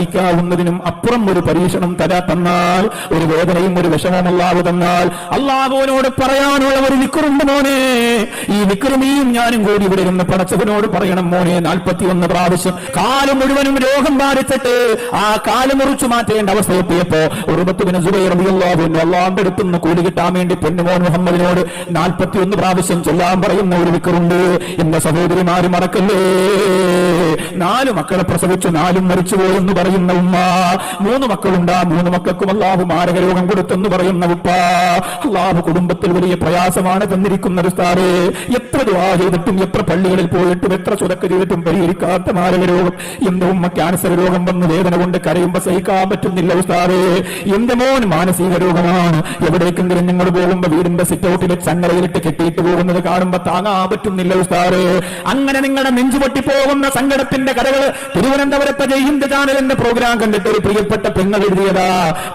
സഹിക്കാവുന്നതിനും അപ്പുറം ഒരു പരീക്ഷണം തരാ തന്നാൽ ഒരു വേദനയും ഒരു വിഷമവും അല്ലാതെ തന്നാൽ. അള്ളാഹുവിനോട് പറയാനുള്ള ഒരു നിക്കുറുണ്ട് മോനെ. ഈ നിക്കുറുമിയും ഞാനും കൂടി ഇവിടെ ഇരുന്ന് പടച്ചവനോട് പറയണം മോനെ നാൽപ്പത്തി ഒന്ന് പ്രാവശ്യം. കാൽ മുഴുവനും രോഗം ബാധിച്ചിട്ട് ആ കാൽ മുറിച്ചു മാറ്റേണ്ട അവസ്ഥ എത്തിയപ്പോ ഉറുബത്തുവിന് സുബൈറിയാഹുവിന്റെ അള്ളാന്റെ അടുത്തുനിന്ന് കൂടി കിട്ടാൻ വേണ്ടി പൊന്നുമോൻ മുഹമ്മദിനോട് നാൽപ്പത്തി ഒന്ന് പ്രാവശ്യം ചൊല്ലാൻ പറയുന്ന ഒരു വിക്കറുണ്ട്. എന്റെ സഹോദരിമാര് മറക്കല്ലേ? നാല് മക്കളെ പ്രസവിച്ചു നാലും മരിച്ചുപോയി എന്ന് പറയുന്ന ഉമ്മ മൂന്ന് മക്കളുണ്ട്. ആ മൂന്ന് മക്കൾക്കും അള്ളാഹു മാരക രോഗം കൊടുത്തെന്ന് പറയുന്ന ഉപ്പ. അള്ളാഹു കുടുംബത്തിൽ വലിയ പ്രയാസമാണ് തന്നിരിക്കുന്ന ഒരു സ്ഥാനെ എത്ര ദുവാ ചെയ്തിട്ടും എത്ര പള്ളികളിൽ പോയിട്ടും എത്ര ചുരക്ക് ചെയ്തിട്ടും പരിഹരിക്കാത്ത മാരക രോഗം എന്റെ ഉമ്മ ക്യാൻസർ രോഗം വന്ന് വേദന കൊണ്ട് കരയുമ്പോ സഹിക്കാൻ പറ്റുന്നില്ല ഉസ്താറേ എന്റെ മോൻ മാനസിക രോഗമാണ്. എവിടേക്കെങ്കിലും ഞങ്ങൾ പോകുമ്പോ വീടിന്റെ സിറ്റൌട്ടിലെ ചങ്ങലയിലിട്ട് കെട്ടിയിട്ട് പോകുന്നത് കാണുമ്പോ താങ്ങാൻ പറ്റുന്നില്ല ഉസ്താറേ അങ്ങനെ നിങ്ങളുടെ നെഞ്ചുപൊട്ടി പോകുന്ന സങ്കടത്തിന്റെ കഥകൾ തിരുവനന്തപുരത്തെ ജയിന്റെ ചാനലിന്റെ പ്രോഗ്രാം കണ്ടിട്ട് ഒരു പ്രിയപ്പെട്ട പെങ്ങൾ എഴുതിയതാ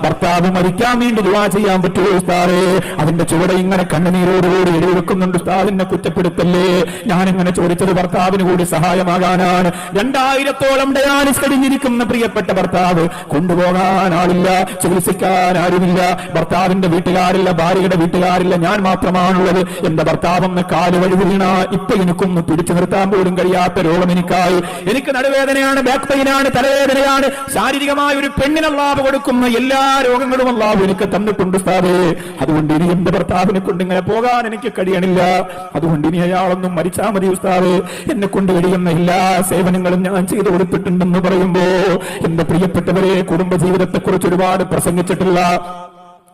ഭർത്താവ് മരിക്കാൻ വേണ്ടി ദുവാ ചെയ്യാൻ പറ്റുമോ ഉസ്താറേ അതിന്റെ ചുവടെ ഇങ്ങനെ കണ്ണുനീരോടുകൂടി എഴുതി വെക്കുന്നുണ്ട് ഉസ്താദിനെ കുറ്റപ്പെടുത്തല്ലേ? ഇങ്ങനെ ചോദിച്ചത് ഭർത്താവിന് കൂടി സഹായമാകാനാണ്. രണ്ടായിരത്തോളം ഡയാലിസ് കഴിഞ്ഞിരിക്കുന്ന പ്രിയപ്പെട്ട ഭർത്താവ് കൊണ്ടുപോകാൻ ആളില്ല ചികിത്സിക്കാൻ ആരുമില്ല ഭർത്താവിന്റെ വീട്ടുകാരില്ല ഭാര്യയുടെ വീട്ടുകാരില്ല ഞാൻ മാത്രമാണുള്ളത്. എന്റെ ഭർത്താവെന്ന് കാൽ വഴി വീണ ഇപ്പൊ എനിക്കൊന്ന് പിടിച്ചു നിർത്താൻ പോലും കഴിയാത്ത രോഗം എനിക്കായി. എനിക്ക് നടുവേദനയാണ് ബാക്ക് പെയിനാണ് തലവേദനയാണ് ശാരീരികമായ ഒരു പെണ്ണിന് അള്ളാഹ് കൊടുക്കുന്ന എല്ലാ രോഗങ്ങളും അള്ളാഹു എനിക്ക് തന്നിട്ടുണ്ട് സ്ഥാപേ അതുകൊണ്ട് ഇനി എന്റെ ഭർത്താവിനെ കൊണ്ട് ഇങ്ങനെ പോകാൻ എനിക്ക് കഴിയണില്ല. അതുകൊണ്ട് ഇനി അയാളൊന്നും മരിച്ചാ മതി ഉസ്താവ് എന്നെ കൊണ്ട് കഴിയുന്ന എല്ലാ സേവനങ്ങളും ഞാൻ ചെയ്തു കൊടുത്തിട്ടുണ്ടെന്ന് പറയുമ്പോ എന്റെ പ്രിയപ്പെട്ടവരെ കുടുംബജീവിതത്തെ കുറിച്ച് ഒരുപാട് പ്രസംഗിച്ചിട്ടുള്ള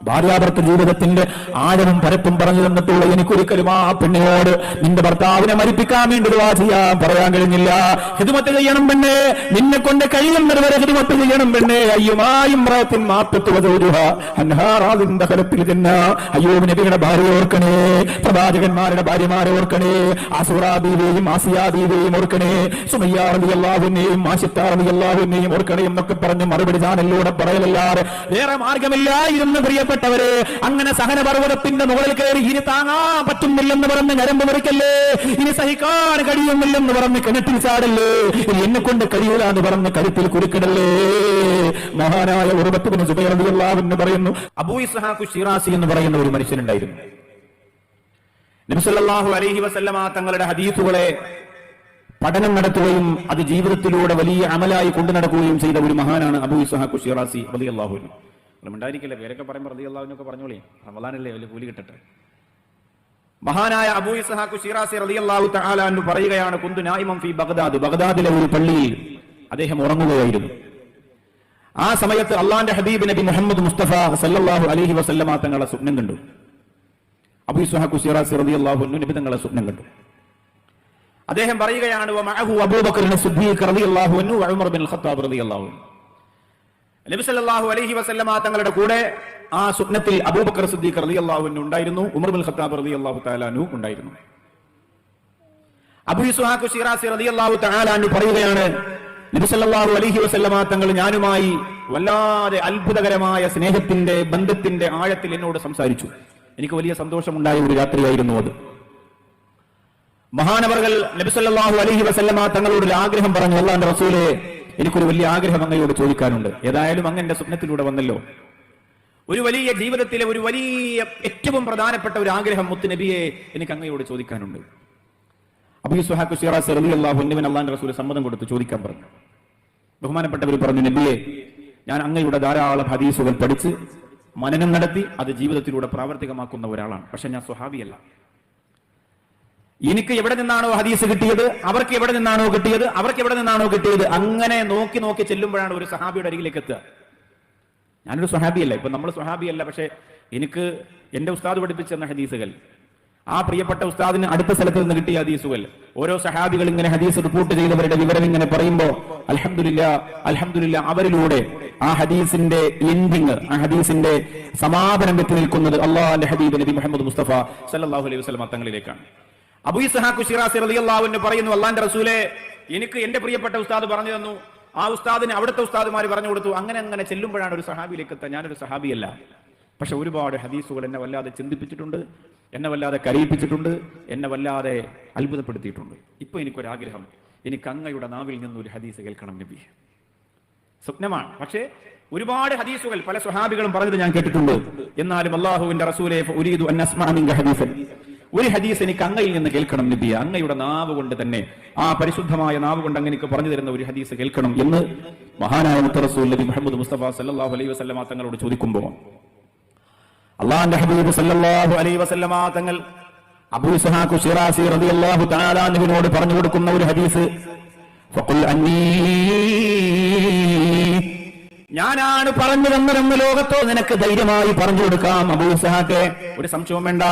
ഭാര്യാഭർത്ത ജീവിതത്തിന്റെ ആഴവും പരപ്പും പറഞ്ഞു തന്നിട്ടുള്ള എനിക്കൊരിക്കലും ആ പെണ്ണിനോട് നിന്റെ ഭർത്താവിനെ മരിപ്പിക്കാൻ വേണ്ടി ദുആ ചെയ്യാൻ പറയാൻ കഴിഞ്ഞില്ല. ഹിതുമത്ത് ചെയ്യണം പെണ്ണെ. നിന്നെ കൊണ്ട് കഴിയുന്നത് വരെ ഹിതുമത്ത് ചെയ്യണം പെണ്ണെ. അയ്യുമായും പ്രായത്തിൻ കലത്തിൽ തന്നെ അയ്യൂബ് നബിയുടെ ഭാര്യ ഓർക്കണേ. പ്രവാചകന്മാരുടെ ഭാര്യമാരെ ഓർക്കണേ. അസുറാദീവേയും ആസിയാദീവെയും ഓർക്കണേ. സുമയ്യാറിയാഹുവിനെയും ആശിത്താറിയാഹുവിനെയും ഓർക്കണേ എന്നൊക്കെ പറഞ്ഞ് മറുപടി ചാനലിലൂടെ പറയലല്ലാതെ വേറെ മാർഗമില്ലായിരുന്നു പ്രിയപ്പെട്ടവരെ അങ്ങനെ സഹനപർവതത്തിന്റെ മുകളിൽ കയറി ഇനി താങ്ങാൻ പറ്റുന്നില്ലെന്ന് പറഞ്ഞ് ഞരമ്പ് മുറിക്കല്ലേ? ഇനി സഹിക്കാൻ കഴിയുന്നില്ലെന്ന് പറഞ്ഞ് കിണറ്റിൽ ചാടല്ലേ? ഇനി എന്നെ കൊണ്ട് കഴിയൂല എന്ന് പറഞ്ഞ് കരുത്തിൽ കുരുക്കിടല്ലേ? മഹാനായ ഉറവത്തിന് സുബൈറിയാവെന്ന് പറയുന്നു അബൂ ഇസ്ഹാഖു ഷിറാസി എന്ന് പറയുന്ന ഒരു മനുഷ്യനുണ്ടായിരുന്നു. നബിസല്ലാഹു അലഹി വസല്ലമ തങ്ങളുടെ ഹദീസുകളെ പഠനം നടത്തുകയും അത് ജീവിതത്തിലൂടെ വലിയ അമലായി കൊണ്ടു നടക്കുകയും ചെയ്ത ഒരു മഹാനാണ് അബൂ ഇസ്ഹാഖു ഷിറാസി റളിയല്ലാഹു അൻഹു ഉണ്ടായിരിക്കില്ല. പേരൊക്കെ പറയുമ്പോൾ റളിയല്ലാഹുവിനൊക്കെ പറഞ്ഞോളി. റമദാനല്ലേ വലിയ കൂലി കിട്ടട്ടെ. മഹാനായ അബൂ ഇസ്ഹാഖു ഷിറാസി റളിയല്ലാഹു തആല എന്ന് പറയുകയാണ് കുന്തു നായിമം ഫി ബഗ്ദാദ്. ബഗ്ദാദിലെ ഒരു പള്ളിയിൽ അദ്ദേഹം ഉറങ്ങുകയായിരുന്നു. ആ സമയത്ത് അള്ളാന്റെ ഹബീബ് നബി മുഹമ്മദ് മുസ്തഫ സല്ലല്ലാഹു അലൈഹി വസല്ലമ തങ്ങളെ സ്വപ്നം കണ്ടു. അബൂ ഇസ്ഹാഖു ഷിറാസി റളിയല്ലാഹു അൻഹു നബി തങ്ങളെ സ്വപ്നം കണ്ടു. അദ്ദേഹം പറയുകയാണ് വമഅഹു അബൂബക്കർ സിദ്ദീഖ് റളിയല്ലാഹു അൻഹു ഉമർ ബിൻ ഖത്താബ് റളിയല്ലാഹു അൻഹു. നബി സല്ലല്ലാഹു അലൈഹി വസല്ലമ തങ്ങളുടെ കൂടെ ആ സ്വപ്നത്തിൽ അബൂബക്കർ സിദ്ദീഖ് റളിയല്ലാഹു ഉണ്ടായിരുന്നു ഉമർ ബിൻ ഖത്താബ് റളിയല്ലാഹു അൻഹു ഉണ്ടായിരുന്നു. അബൂ ഇസ്ഹാഖ് ഷിറാസി റളിയല്ലാഹു തആല അൻഹു പറയുകയാണ് നബി സല്ലല്ലാഹു അലൈഹി വസല്ലമ തങ്ങൾ ഞാനുമായി വല്ലാതെ അത്ഭുതകരമായ സ്നേഹത്തിന്റെ ബന്ധത്തിന്റെ ആഴത്തിൽ എന്നോട് സംസാരിച്ചു. എനിക്ക് വലിയ സന്തോഷമുണ്ടായ ഒരു രാത്രിയായിരുന്നു അത്. മഹാനവറുകൾ സല്ലല്ലാഹു അലൈഹി വസല്ലമ തങ്ങളോട് ഒരു ആഗ്രഹം പറഞ്ഞു അള്ളാന്റെ റസൂലെ എനിക്കൊരു വലിയ ആഗ്രഹം അങ്ങയോട് ചോദിക്കാനുണ്ട്. ഏതായാലും അങ്ങന്റെ സ്വപ്നത്തിലൂടെ വന്നല്ലോ. ഒരു വലിയ ജീവിതത്തിലെ ഒരു വലിയ ഏറ്റവും പ്രധാനപ്പെട്ട ഒരു ആഗ്രഹം മുത്ത് നബിയെ എനിക്ക് അങ്ങയോട് ചോദിക്കാനുണ്ട്. അബൂ സുഹാഖ് ഷിറാസ് അള്ളാഹു അൻഹുവിന് അള്ളാഹിന്റെ റസൂൽ സമ്മതം കൊടുത്ത് ചോദിക്കാൻ പറഞ്ഞു. ബഹുമാനപ്പെട്ടവർ പറഞ്ഞു നബിയെ ഞാൻ അങ്ങയുടെ ധാരാളം ഹദീസുകൾ പഠിച്ച് മനനം നടത്തി അത് ജീവിതത്തിലൂടെ പ്രാവർത്തികമാക്കുന്ന ഒരാളാണ്. പക്ഷെ ഞാൻ സ്വഹാബിയല്ല. എനിക്ക് എവിടെ നിന്നാണോ ഹദീസ് കിട്ടിയത്? അവർക്ക് എവിടെ നിന്നാണോ കിട്ടിയത്? അവർക്ക് എവിടെ നിന്നാണോ കിട്ടിയത്? അങ്ങനെ നോക്കി നോക്കി ചെല്ലുമ്പോഴാണ് ഒരു സഹാബിയുടെ അരികിലേക്ക് എത്തുക. ഞാനൊരു സ്വഹാബിയല്ല ഇപ്പൊ നമ്മൾ സ്വഹാബിയല്ല പക്ഷെ എനിക്ക് എന്റെ ഉസ്താദ് പഠിപ്പിച്ചെന്ന ഹദീസുകൾ ആ പ്രിയപ്പെട്ട ഉസ്താദിന് അടുത്ത സ്ഥലത്ത് നിന്ന് കിട്ടിയ ഹദീസുകൾ ഓരോ സഹാബികൾ ഇങ്ങനെ ഹദീസ് റിപ്പോർട്ട് ചെയ്തവരുടെ വിവരം ഇങ്ങനെ പറയുമ്പോൾ അൽഹംദുലില്ല അൽഹംദുലില്ല അവരിലൂടെ ആ ഹദീസിന്റെ എൻഡിങ് ആ ഹദീസിന്റെ സമാപനം എത്തി നിൽക്കുന്നത് അള്ളാഹ് ഹബീബ് നബി മുഹമ്മദ് മുസ്തഫ സല്ലാഹു അലൈഹി വസ്ലം തങ്ങളിലേക്കാണ്. അബൂ ഇസ്ഹാഖു പറയുന്നു അള്ളാന്റെ റസൂലെ എനിക്ക് എന്റെ പ്രിയപ്പെട്ട ഉസ്താദ് പറഞ്ഞു തന്നു. ആ ഉസ്താദിന് അവിടുത്തെ ഉസ്താദുമാർ പറഞ്ഞു കൊടുത്തു. അങ്ങനെ അങ്ങനെ ചെല്ലുമ്പോഴാണ് ഒരു സഹാബിയിലേക്ക് എത്താൻ. ഞാനൊരു സഹാബിയല്ല. പക്ഷെ ഒരുപാട് ഹദീസുകൾ എന്നെ വല്ലാതെ ചിന്തിപ്പിച്ചിട്ടുണ്ട് എന്നെ വല്ലാതെ കരയിപ്പിച്ചിട്ടുണ്ട് എന്നെ വല്ലാതെ അത്ഭുതപ്പെടുത്തിയിട്ടുണ്ട്. ഇപ്പൊ എനിക്കൊരാഗ്രഹം. എനിക്ക് അങ്ങയുടെ നാവിൽ നിന്ന് ഒരു ഹദീസ് കേൾക്കണം നബി. സ്വപ്നമാണ്. പക്ഷേ ഒരുപാട് ഹദീസുകൾ പല സ്വഹാബികളും പറഞ്ഞത് ഞാൻ കേട്ടിട്ടുണ്ട്. എന്നാലും അള്ളാഹുവിന്റെ റസൂലെ ഒരു ഹദീസ് എനിക്ക് അങ്ങയിൽ നിന്ന് കേൾക്കണം നബി അങ്ങയുടെ നാവ് കൊണ്ട് തന്നെ ആ പരിശുദ്ധമായ നാവ് കൊണ്ട് അങ്ങനെയൊക്കെ പറഞ്ഞു തരുന്ന ഒരു ഹദീസ് കേൾക്കണം എന്ന് മഹാനായ മുത്തറസൂൽ നബി മുഹമ്മദ് മുസ്തഫ സല്ലാഹു അലൈഹി വസല്ലമ തങ്ങളോട് ചോദിക്കുമ്പോൾ അള്ളാന്റെ ഹബീബ് സല്ലല്ലാഹു അലൈഹി വസല്ലമ തങ്ങൾ അബൂ ഷിറാസി റളിയല്ലാഹു തആല അൻഹുവിനോട് പറഞ്ഞു കൊടുക്കുന്ന ഒരു ഹദീസ് ഫഖുൽ ഞാനാണ് പറഞ്ഞു തന്നതെന്ന് ലോകത്തോ നിനക്ക് ധൈര്യമായി പറഞ്ഞു കൊടുക്കാം. അബൂ ഒരു സംശയവും വേണ്ട.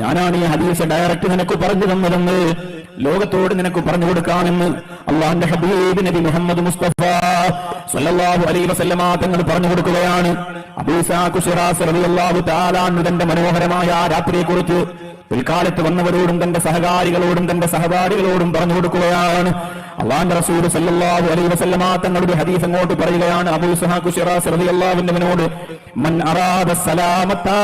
ഞാനാണ് ഈ ഹദീസ് ഡയറക്റ്റ് നിനക്ക് പറഞ്ഞു തന്നതെന്ന് ലോകത്തോട് നിനക്ക് പറഞ്ഞു കൊടുക്കാമെന്ന് അള്ളാന്റെ ഹബീബ് നബി മുഹമ്മദ് മുസ്തഫ സല്ലല്ലാഹു അലൈഹി വസല്ലമ തങ്ങൾ പറഞ്ഞു കൊടുക്കുകയാണ്. തന്റെ മനോഹരമായ ആ രാത്രിയെക്കുറിച്ച് പിൽക്കാലത്ത് വന്നവരോടും തന്റെ സഹകാരികളോടും തന്റെ സഹപാഠികളോടും പറഞ്ഞു കൊടുക്കുകയാണ്. അള്ളാന്റെ റസൂൽ സല്ലല്ലാഹു അലൈഹി വസല്ലമ തങ്ങളുടെ ഹദീസ് അങ്ങോട്ട് പറയുകയാണ്. അബൂ സുഹാഖു ഷിറാസ് റളിയല്ലാഹു മൻ അറാദ സലാമത്താ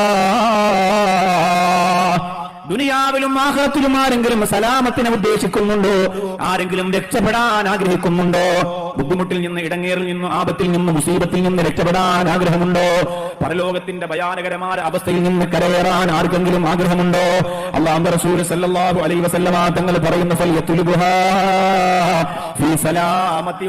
ദുനിയാവിലും ആഹത്തിലും ആരെങ്കിലും സലാമത്തിനെ ഉദ്ദേശിക്കുന്നുണ്ടോ? ആരെങ്കിലും രക്ഷപ്പെടാൻ ആഗ്രഹിക്കുന്നുണ്ടോ? ബുദ്ധിമുട്ടിൽ നിന്ന് ഇടങ്ങേറിൽ നിന്ന് ആപത്തിൽ നിന്ന് മുസീബത്തിൽ നിന്ന് രക്ഷപ്പെടാൻ ആഗ്രഹമുണ്ടോ? പരലോകത്തിന്റെ ഭയാനകരമായ അവസ്ഥയിൽ നിന്ന് കരയേറാൻ ആർക്കെങ്കിലും ആഗ്രഹമുണ്ടോ? അള്ളാഹു റസൂൽ സല്ലല്ലാഹു അലൈഹി വസല്ലമ തങ്ങൾ പറയുന്ന സലാമത്തി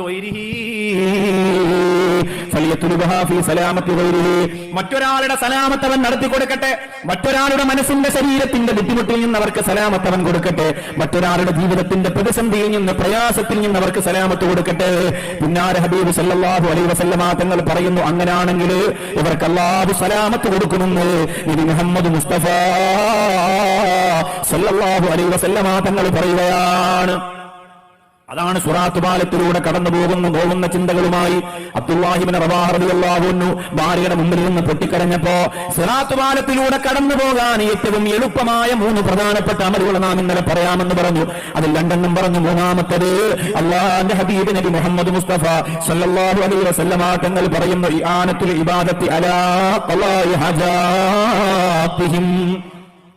സലാമത്തി മറ്റൊരാളുടെ സലാമത്തവൻ നടത്തി കൊടുക്കട്ടെ. മറ്റൊരാളുടെ മനസ്സിന്റെ ശരീരത്തിന്റെ ബുദ്ധിമുട്ടിൽ നിന്ന് അവർക്ക് സലാമത്തവൻ കൊടുക്കട്ടെ. മറ്റൊരാളുടെ ജീവിതത്തിന്റെ പ്രതിസന്ധിയിൽ നിന്ന് പ്രയാസത്തിൽ നിന്ന് അവർക്ക് സലാമത്ത് കൊടുക്കട്ടെ. പുന്നാര ഹബീബ് സല്ലാഹു അലൈ വസല്ലമ തങ്ങൾ പറയുന്നു അങ്ങനാണെങ്കിൽ ഇവർക്ക് അല്ലാഹു സലാമത്ത് കൊടുക്കുമെന്ന് നബി മുഹമ്മദ് മുസ്തഫ സല്ലല്ലാഹു അലൈഹി വസല്ലമ തങ്ങൾ പറയുകയാണ്. അതാണ് സുറാത്ത് പാലത്തിലൂടെ കടന്നു പോകുന്ന പോകുന്ന ചിന്തകളുമായി അബ്ദുല്ലാഹിബിന് റവാഹറിയാവുന്നു ഭാര്യയുടെ മുമ്പിൽ നിന്ന് പൊട്ടിക്കരഞ്ഞപ്പോ സുറാത്ത് പാലത്തിലൂടെ കടന്നു പോകാൻ ഏറ്റവും എളുപ്പമായ മൂന്ന് പ്രധാനപ്പെട്ട അമലുകൾ നാം ഇന്നലെ പറയാമെന്ന് പറഞ്ഞു. അതിൽ രണ്ടെണ്ണം പറഞ്ഞു. മൂന്നാമത്തത് അള്ളാന്റെ ഹബീബ് നബി മുഹമ്മദ് മുസ്തഫ സല്ലാഹു അലൈ വസല്ലമ പറയുന്ന ഈ ആനത്തിൽ ഇബാദത്തി അലാ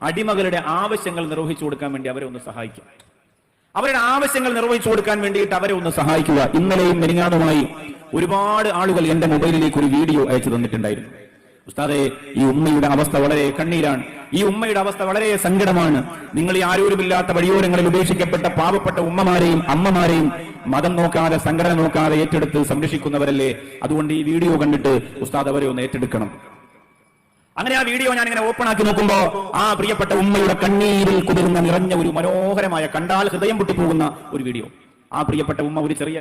അടിമകളുടെ ആവശ്യങ്ങൾ നിർവഹിച്ചു കൊടുക്കാൻ വേണ്ടി അവരെ ഒന്ന് സഹായിക്കുക അവരുടെ ആവശ്യങ്ങൾ നിർവഹിച്ചു കൊടുക്കാൻ വേണ്ടിയിട്ട് അവരെ ഒന്ന് സഹായിക്കുക. ഇന്നലെയും മെനിങ്ങാതുമായി ഒരുപാട് ആളുകൾ എന്റെ മൊബൈലിലേക്ക് ഒരു വീഡിയോ അയച്ചു തന്നിട്ടുണ്ടായിരുന്നു. ഉസ്താദെ ഈ ഉമ്മയുടെ അവസ്ഥ വളരെ കണ്ണീരാണ്. ഈ ഉമ്മയുടെ അവസ്ഥ വളരെ സങ്കടമാണ്. നിങ്ങൾ ഈ ആരോരുമില്ലാത്ത വഴിയോരങ്ങളിൽ ഉപേക്ഷിക്കപ്പെട്ട പാവപ്പെട്ട ഉമ്മമാരെയും അമ്മമാരെയും മതം നോക്കാതെ സംഘടന നോക്കാതെ ഏറ്റെടുത്ത് സംരക്ഷിക്കുന്നവരല്ലേ? അതുകൊണ്ട് ഈ വീഡിയോ കണ്ടിട്ട് ഉസ്താദ് അവരെ ഒന്ന് ഏറ്റെടുക്കണം. അങ്ങനെ ആ വീഡിയോ ഞാൻ ഇങ്ങനെ ഓപ്പൺ ആക്കി നോക്കുമ്പോ ആ പ്രിയപ്പെട്ട ഉമ്മയുടെ കണ്ണീരിൽ കുതിർന്ന നിറഞ്ഞ ഒരു മനോഹരമായ കണ്ടാൽ ഹൃദയം പൊട്ടിപ്പോകുന്ന ഒരു വീഡിയോ. ആ പ്രിയപ്പെട്ട ഉമ്മ ഒരു ചെറിയ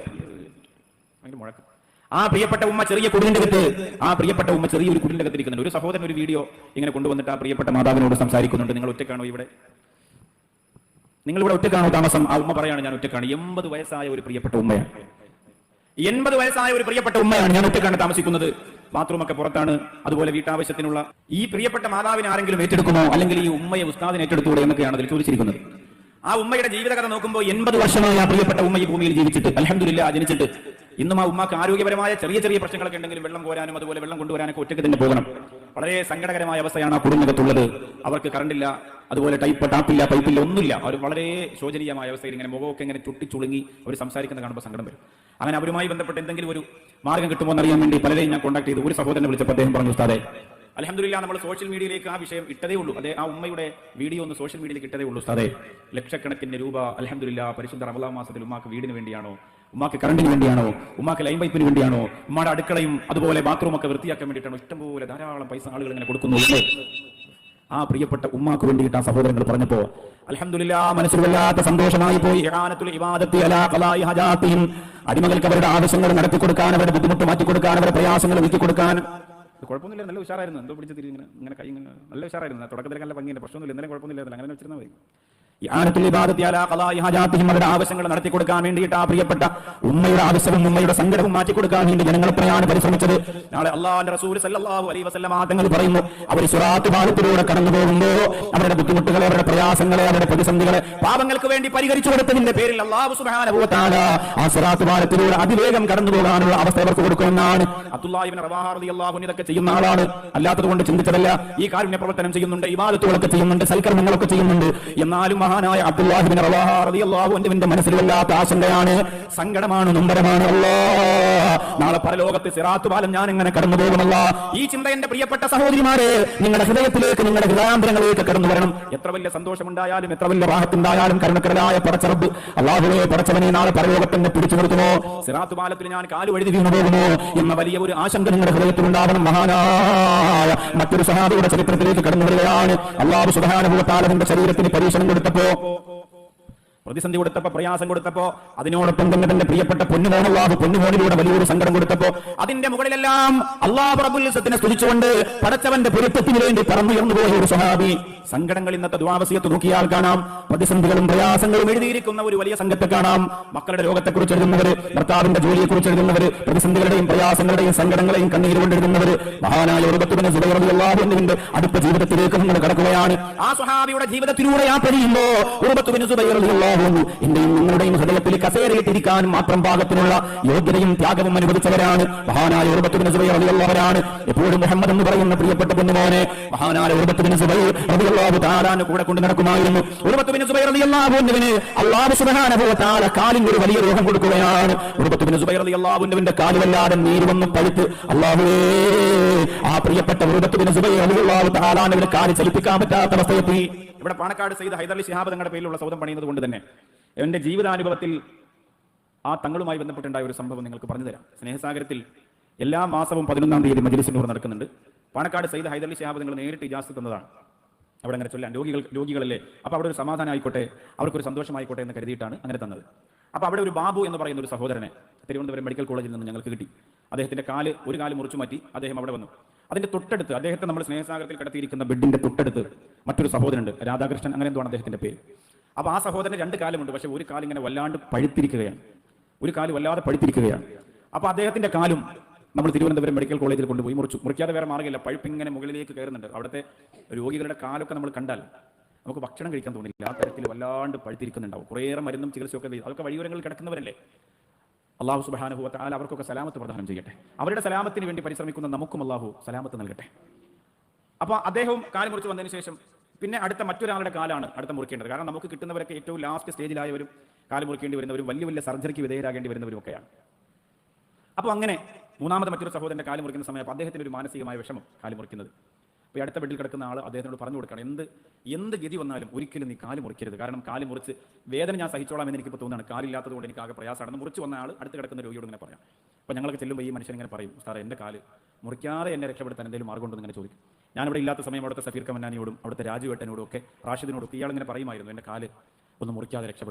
മുഴക്കം. ആ പ്രിയപ്പെട്ട ഉമ്മ ചെറിയ കുടിലിന്റെ അകത്ത് ആ പ്രിയപ്പെട്ട ഉമ്മ ചെറിയ ഒരു കുടിലിന്റെ അകത്ത് ഇരിക്കുന്നുണ്ട്. ഒരു സഹോദരൻ ഒരു വീഡിയോ ഇങ്ങനെ കൊണ്ടുവന്നിട്ട് ആ പ്രിയപ്പെട്ട മാതാവിനോട് സംസാരിക്കുന്നുണ്ട്. നിങ്ങൾ ഒറ്റക്കാണോ ഇവിടെ? നിങ്ങൾ ഇവിടെ ഒറ്റക്കാണോ താമസം? ആ ഉമ്മ പറയാണ് ഞാൻ ഒറ്റക്കാണ് എൺപത് വയസ്സായ ഒരു പ്രിയപ്പെട്ട ഉമ്മയാണ്. എൺപത് വയസ്സായ ഒരു പ്രിയപ്പെട്ട ഉമ്മയാണ് ഞാൻ ഒറ്റക്കാണ് താമസിക്കുന്നത്. ബാത്റൂം ഒക്കെ പുറത്താണ്. അതുപോലെ വീട്ടാവശ്യത്തിനുള്ള ഈ പ്രിയപ്പെട്ട മാതാവിനെ ആരെങ്കിലും ഏറ്റെടുക്കുമോ? അല്ലെങ്കിൽ ഈ ഉമ്മയെ ഉസ്താദിനെ ഏറ്റെടുത്തൂടെ എന്നൊക്കെയാണ് അതിൽ ചോദിച്ചിരിക്കുന്നത്. ആ ഉമ്മയുടെ ജീവിതകഥ നോക്കുമ്പോൾ എൺപത് വർഷമായി ആ പ്രിയപ്പെട്ട ഉമ്മ ഈ ഭൂമിയിൽ ജീവിച്ചിട്ട് അലഹമില്ല ജനിച്ചിട്ട്. ഇന്നും ആ ഉമ്മക്ക് ആരോഗ്യപരമായ ചെറിയ ചെറിയ പ്രശ്നങ്ങളൊക്കെ ഉണ്ടെങ്കിലും വെള്ളം കോരാനും അതുപോലെ വെള്ളം കൊണ്ടുവരാനൊക്കെ ഒറ്റയ്ക്ക് തന്നെ പോകണം. വളരെ സങ്കടകരമായ അവസ്ഥയാണ് ആ കുടുംബത്തുള്ളത് അവർക്ക് കറണ്ടില്ല അതുപോലെ ടൈപ്പ് ടാപ്പില്ല പൈപ്പില്ല ഒന്നുമില്ല. അവർ വളരെ ശോചനീയമായ അവസ്ഥയിൽ ഇങ്ങനെ മുഖമൊക്കെ ഇങ്ങനെ ചുട്ടിച്ചുളുങ്ങി അവർ സംസാരിക്കുന്ന കാണുമ്പോൾ സങ്കടം വരും. അങ്ങനെ അവരുമായി ബന്ധപ്പെട്ട് എന്തെങ്കിലും ഒരു മാർഗം കിട്ടുമോ എന്നറിയാൻ വേണ്ടി പലരെയും ഞാൻ കോൺടാക്ട് ചെയ്തു. ഒരു സഹോദരനെ വിളിച്ചപ്പോൾ അദ്ദേഹം പറഞ്ഞു ഉസ്താദേ അലഹമില്ല നമ്മൾ സോഷ്യൽ മീഡിയയിലേക്ക് ആ വിഷയം ഇട്ടതേ ഉള്ളൂ. അതെ ആ ഉമ്മയുടെ വീഡിയോ ഒന്ന് സോഷ്യൽ മീഡിയയിൽ ഇട്ടതേ ഉള്ളൂ സാറേ ലക്ഷക്കണക്കിന് രൂപ അലഹമില്ല പരിശുദ്ധ റമലാ മാസത്തിൽ ഉമ്മാക്ക് വീടിന് വേണ്ടിയാണോ ഉമ്മാക്ക് കറണ്ടിന് വേണ്ടിയാണോ? ഉമ്മാക്ക് ലൈൻ പൈപ്പിന് വേണ്ടിയാണോ? ഉമ്മയുടെ അടുക്കളയും അതുപോലെ ബാത്റൂം ഒക്കെ വൃത്തിയാക്കാൻ വേണ്ടിയിട്ടാണോ? ഇഷ്ടംപോലെ ധാരാളം പൈസ ആളുകൾ ഇങ്ങനെ കൊടുക്കുന്നുണ്ട് ആ പ്രിയപ്പെട്ട ഉമ്മാക്ക് വേണ്ടിയിട്ട് ആ സഹോദരങ്ങൾ പറഞ്ഞപ്പോ അലഹമില്ല മനസ്സിൽ വല്ലാത്ത സന്തോഷമായി പോയി. അടിമകൾക്ക് അവരുടെ ആവശ്യങ്ങൾ നടത്തി കൊടുക്കാൻ അവരുടെ ബുദ്ധിമുട്ട് മാറ്റി കൊടുക്കാൻ അവരുടെ പ്രയാസങ്ങൾ നീക്കി കൊടുക്കാൻ. കുഴപ്പമൊന്നുമില്ല നല്ല ഉഷാറായിരുന്നു. എന്തോ പിടിച്ച് ഇങ്ങനെ ഇങ്ങനെ കൈ ഇങ്ങനെ നല്ല ഉഷാറായിരുന്നു. തുടക്കത്തിൽ നല്ല ഭംഗിയുണ്ട്. പ്രശ്നമൊന്നുമില്ല. ഇന്നലെ കുഴപ്പമൊന്നുമില്ല അങ്ങനെ വെച്ചിരുന്നാൽ മതി അവരുടെ ആവശ്യങ്ങൾ നടത്തി കൊടുക്കാൻ വേണ്ടിയിട്ട് ആ പ്രിയപ്പെട്ട ഉമ്മയുടെ ആവശ്യവും ഉമ്മയുടെ സങ്കടവും മാറ്റി കൊടുക്കാൻ വേണ്ടി ജനങ്ങൾ എത്രയാണ് പരിശ്രമിച്ചത്. നാളെ അള്ളാഹുന്റെ റസൂൽ സല്ലല്ലാഹു അലൈഹി വസല്ലം തങ്ങൾ പറയുന്നു അവർ സുറാത്ത് പാലത്തിലൂടെ കടന്നു പോകുമ്പോ അവരുടെ ബുദ്ധിമുട്ടുകളെ അവരുടെ പ്രയാസങ്ങളെ അവരുടെ പ്രതിസന്ധികളെ പാപങ്ങൾക്ക് വേണ്ടി പരിഹരിച്ചു കൊടുത്തതിന്റെ പേരിൽ അള്ളാഹു സുബ്ഹാനഹു വ തആല ആ സുറാത്ത് പാലത്തിലൂടെ അതിവേഗം കടന്നു പോകാനുള്ള അവസ്ഥ അവർക്ക് കൊടുക്കുമെന്നാണ്. അബ്ദുല്ലാഹിബ്ൻ റവാഹ റളിയല്ലാഹു ചെയ്യുന്ന ആളാണ്. അല്ലാത്തത് കൊണ്ട് ചിന്തിച്ചതല്ല ഈ കാരുണ്യ പ്രവർത്തനം ചെയ്യുന്നുണ്ട് ഇബാദത്തുകളൊക്കെ ചെയ്യുന്നുണ്ട് സൽക്കർമ്മങ്ങളൊക്കെ ചെയ്യുന്നുണ്ട്. എന്നാലും മഹാനായ അബ്ദുല്ലാഹിബിൻ റളിയല്ലാഹുവിന്റെ മനസ്സിൽ വല്ലാത്ത ആശങ്കയാണ്. സങ്കടമാണ് നൊമ്പരമാണ്. അല്ലാ നാളെ പരലോകത്ത് സിറാത്തു പാലം ഞാൻ എങ്ങനെ കടന്നു പോകുമല്ല ഈ ചിന്ത എന്റെ പ്രിയപ്പെട്ട സഹോദരിമാരെ നിങ്ങളുടെ ഹൃദയത്തിലേക്ക് നിങ്ങളുടെ ഹൃദയാന്തരങ്ങളിലേക്ക് കടന്നു വരണം. എത്ര വലിയ സന്തോഷമുണ്ടായാലും എത്ര വലിയ റാഹത്തുണ്ടായാലും കരുണക്കരലായ പടച്ചറബ് അള്ളാഹുവെ പടച്ചവനെ നാളെ പരലോകത്തെ പിടിച്ചു നിർത്തുമോ? സിറാത്തു പാലത്തിൽ ഞാൻ കാലു വഴുതി വീണു പോകുമോ? എന്ന വലിയ ഒരു ആശങ്ക നിങ്ങളുടെ ഹൃദയത്തിൽ ഉണ്ടാവണം മഹാനായ മറ്റൊരു സഹാബിയുടെ ചരിത്രത്തിലേക്ക് കടന്നു വരികയാണ്. അള്ളാഹു സുധാനുഭവത്താലതിന്റെ ശരീരത്തിന് പരീക്ഷണം കൊടുത്തപ്പോ പ്രതിസന്ധി കൊടുത്തപ്പോ പ്രയാസം കൊടുത്തപ്പോ അതിനോടൊപ്പം തന്നെ തന്റെ പ്രിയപ്പെട്ട പൊന്നുമോൻ അള്ളാഹു പൊന്നുമോനിലൂടെ വലിയൊരു സങ്കടം കൊടുത്തപ്പോ അതിന്റെ മുകളിലെല്ലാം അള്ളാഹു റബുലിസത്തിനെ സ്തുതിച്ചുകൊണ്ട് പടച്ചവന്റെ പൊരുത്തത്തിന് വേണ്ടി പറന്നുയർന്നു പോയ ഒരു സഹാബി സങ്കടങ്ങൾ ഇന്നത്തെ ദ്വാവസ്യത്ത് നോക്കിയാൽ കാണാം. പ്രതിസന്ധികളും പ്രയാസങ്ങളും എഴുതിയിരിക്കുന്ന ഒരു വലിയ സംഘത്തെ കാണാം. മക്കളുടെ രോഗത്തെക്കുറിച്ച് എഴുതുന്നവര് ഭർത്താവിന്റെ ജോലിയെക്കുറിച്ച് എഴുതുന്നവര് പ്രതിസന്ധികളുടെയും പ്രയാസങ്ങളുടെയും സങ്കടങ്ങളെയും കണ്ണീര് കൊണ്ട് എഴുതുന്നവര് മഹാനായ ലോകത്തിന് സുബൈറിയാഹുവിന്റെ അടുത്ത ജീവിതത്തിലേക്ക് നിങ്ങൾ കടക്കുകയാണ്. ആ സ്വഹാബിയുടെ ജീവിതത്തിലൂടെ യാത്ര ഉറുപത്തുവിന് ഉറബത്തുവിന് സുബൈറിയാഹു എന്റെയും നിങ്ങളുടെയും ഹൃദയത്തിൽ കസേരയിട്ടിരിക്കാൻ മാത്രം പാകത്തിനുള്ള യോഗ്യതയും ത്യാഗവും അനുവദിച്ചവരാണ്. മഹാനായ ഉർബത്തുബിന് സുബൈ അറിയുള്ളവരാണ് എപ്പോഴും മുഹമ്മദ് എന്ന് പറയുന്ന പ്രിയപ്പെട്ട പൊന്നുമോനെ മഹാനായ ഉറബത്തുവിന് സുബൈ റളിയല്ലാഹു താരാന് കൂടെ കൊണ്ട് നടക്കുമായിരുന്നു. ഉറബത്തുവിന് സുബൈ റളിയല്ലാഹുവിന് അല്ലാഹു സുബ്ഹാനഹു വ തആല കാലിന് ഒരു വലിയ രോഗം കൊടുക്കുകയാണ്. ഉറബത്തുവിന് സുബൈ റളിയല്ലാഹുവിന്റെ കാലുവല്ലാതെ നീര് വന്നും പഴുത്ത് അള്ളാഹുവേ ആ പ്രിയപ്പെട്ട ഉറബത്തുവിന് സുബൈർ റളിയല്ലാഹു തആലാന്റെ കാൽ ചലിപ്പിക്കാൻ പറ്റാത്ത അവസ്ഥയെത്തി. ഇവിടെ പാണക്കാട് സെയ്ത് ഹൈദർലി ശിഹാബ് തങ്ങളുടെ പേരിലുള്ള സൗദം പണിയുന്നത് കൊണ്ട് തന്നെ എന്റെ ജീവിതാനുഭവത്തിൽ ആ തങ്ങളുമായി ബന്ധപ്പെട്ടുണ്ടായ ഒരു സംഭവം നിങ്ങൾക്ക് പറഞ്ഞു തരാം. സ്നേഹസാഗരത്തിൽ എല്ലാ മാസവും പതിനൊന്നാം തീയതി മജ്ലിസിനൂർ നടക്കുന്നുണ്ട്. പാണക്കാട് സയ്യിദ് ഹൈദർലി ശിഹാബ് നിങ്ങൾ നേരിട്ട് ഇജാസ് തന്നതാണ്. അവിടെ അങ്ങനെ ചൊല്ലാൻ രോഗികൾ രോഗികളല്ലേ? അപ്പോൾ അവിടെ ഒരു സമാധാനം ആയിക്കോട്ടെ അവർക്കൊരു സന്തോഷമായിക്കോട്ടെ എന്ന് കരുതിയിട്ടാണ് അങ്ങനെ തന്നത്. അപ്പോൾ അവിടെ ഒരു ബാബു എന്ന് പറയുന്ന ഒരു സഹോദരനെ തിരുവനന്തപുരം മെഡിക്കൽ കോളേജിൽ നിന്ന് ഞങ്ങൾക്ക് കിട്ടി. അദ്ദേഹത്തിന്റെ കാൽ ഒരു കാൽ മുറിച്ചു മാറ്റി അദ്ദേഹം അവിടെ വന്നു. അതിന്റെ തൊട്ടടുത്ത് അദ്ദേഹത്തെ നമ്മൾ സ്നേഹസാഗരത്തിൽ കിടത്തിയിരിക്കുന്ന ബെഡിന്റെ തൊട്ടടുത്ത് മറ്റൊരു സഹോദരനുണ്ട് രാധാകൃഷ്ണൻ അങ്ങനെ എന്താണ് അദ്ദേഹത്തിന്റെ പേര്. അപ്പോൾ ആ സഹോദരന് രണ്ട് കാലുമുണ്ട് പക്ഷേ ഒരു കാൽ ഇങ്ങനെ വല്ലാണ്ട് പഴുത്തിരിക്കുകയാണ്. ഒരു കാൽ വല്ലാതെ പഴുത്തിരിക്കുകയാണ്. അപ്പോൾ അദ്ദേഹത്തിന്റെ കാലും നമ്മൾ തിരുവനന്തപുരം മെഡിക്കൽ കോളേജിൽ കൊണ്ടുപോയി മുറിച്ചു. മുറിക്കാതെ വേറെ മാർഗമില്ല. പഴുപ്പ് ഇങ്ങനെ മുകളിലേക്ക് കയറുന്നുണ്ട്. അവിടുത്തെ രോഗികളുടെ കാലൊക്കെ നമ്മൾ കണ്ടാൽ നമുക്ക് ഭക്ഷണം കഴിക്കാൻ തോന്നില്ല. ആ തരത്തിൽ വല്ലാണ്ട് പഴുത്തിരിക്കുന്നുണ്ടാവും. കുറേയേറെ മരുന്നും ചികിത്സയൊക്കെ അതൊക്കെ വഴിയോരങ്ങളിൽ കിടക്കുന്നവരല്ലേ? അള്ളാഹു സുബാനുഭവത്തെ ആല അവർക്കൊക്കെ സലാമത്ത് പ്രദാനം ചെയ്യട്ടെ. അവരുടെ സലാമത്തിന് വേണ്ടി പരിശ്രമിക്കുന്ന നമുക്കും അള്ളാഹു സലാമത്ത് നൽകട്ടെ. അപ്പോൾ അദ്ദേഹവും കാലം മുറിച്ച് വന്നതിന് ശേഷം പിന്നെ അടുത്ത മറ്റൊരാളുടെ കാലാണ് അടുത്ത മുറിക്കേണ്ടത്. കാരണം നമുക്ക് കിട്ടുന്നവരൊക്കെ ഏറ്റവും ലാസ്റ്റ് സ്റ്റേജിലായവരും കാലം മുറിക്കേണ്ടി വരുന്നവരും വലിയ വലിയ സർജറിക്ക് വിധേയരാകേണ്ടി വരുന്നവരും ഒക്കെയാണ്. അപ്പോൾ അങ്ങനെ മൂന്നാമത് മറ്റൊരു സഹോദരന്റെ കാലം മുറിക്കുന്ന സമയം അദ്ദേഹത്തിന് ഒരു മാനസികമായ വിഷമം കാലം മുറിക്കുന്നത്. അപ്പോൾ അടുത്ത ബെഡിൽ കിടക്കുന്ന ആൾ അദ്ദേഹത്തിനോട് പറഞ്ഞു കൊടുക്കണം എന്ത് എന്ത് ഗതി വന്നാലും ഒരിക്കലും നീ കാൽ മുറിക്കരുത്. കാരണം കാൽ മുറിച്ച് വേദന ഞാൻ സഹിച്ചോളാം എന്ന് എനിക്കിപ്പോൾ തോന്നുകയാണ്. കാലില്ലാത്തത് കൊണ്ട് എനിക്ക് ആകെ പ്രയാസമാണ്. മുറിച്ച് വന്ന ആൾ അടുത്ത് കിടക്കുന്ന രോഗിയോട് ഇങ്ങനെ പറയാം. അപ്പോൾ ഞങ്ങൾക്ക് ചെല്ലുമ്പോൾ ഈ മനുഷ്യൻ ഇങ്ങനെ പറയും സാറേ എന്റെ കാൽ മുറിക്കാതെ എന്നെ രക്ഷപ്പെടുത്താൻ എന്തെങ്കിലും മാർഗമുണ്ടെന്ന് ഇങ്ങനെ ചോദിക്കും. ഞാനിവിടെ ഇല്ലാത്ത സമയം അവിടുത്തെ സഫീർ കമന്നാനിയോടും അവിടുത്തെ രാജുവേട്ടനോടും ഒക്കെ റാഷിദിനോടും ഇയാൾ ഇങ്ങനെ പറയുമായിരുന്നു എന്റെ കാൽ ഒന്ന് മുറിക്കാതെ രക്ഷപ്പെടും